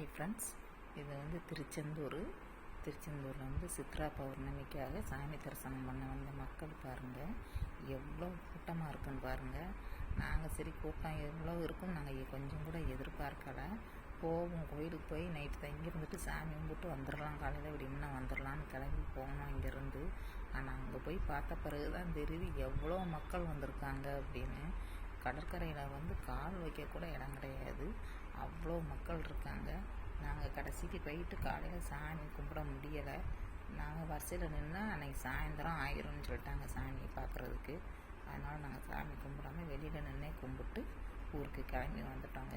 Hi friends இது வந்து திருச்செந்தூர். திருச்செந்தூரில் வந்து சித்ரா பௌர்ணமிக்காக சாமி தரிசனம் பண்ண வந்த மக்கள் பாருங்கள் எவ்வளோ கூட்டமாக இருக்குன்னு பாருங்கள் நாங்கள் சரி கூட்டம் எவ்வளோ இருக்கும் நாங்கள் கொஞ்சம் கூட எதிர்பார்க்கலை. போவோம் கோயிலுக்கு போய் நைட்டு தங்கி இருந்துட்டு சாமி கும்பிட்டு வந்துடலாம் காலையில் விடியம்னா வந்துடலான்னு கிளம்பி போனோம் இங்கேருந்து. ஆனால் அங்கே போய் பார்த்த பிறகு தான் தெரியுது எவ்வளோ மக்கள் வந்திருக்காங்க அப்படின்னு. கடற்கரையில் வந்து கால் வைக்கக்கூட இடம் கிடையாது. அவ்வளோ மக்கள் இருக்காங்க. நாங்கள் கடைசிக்கு போயிட்டு காலையில் சாமி கும்பிட முடியலை. நாங்கள் வரிசையில் நின்று அன்றைக்கி சாயந்தரம் ஆயிரும்னு சொல்லிட்டாங்க சாமியை பார்க்குறதுக்கு அதனால் நாங்கள் சாமி கும்பிடாமல் வெளியில் நின்று கும்பிட்டு ஊருக்கு கிளம்பி வந்துட்டோங்க.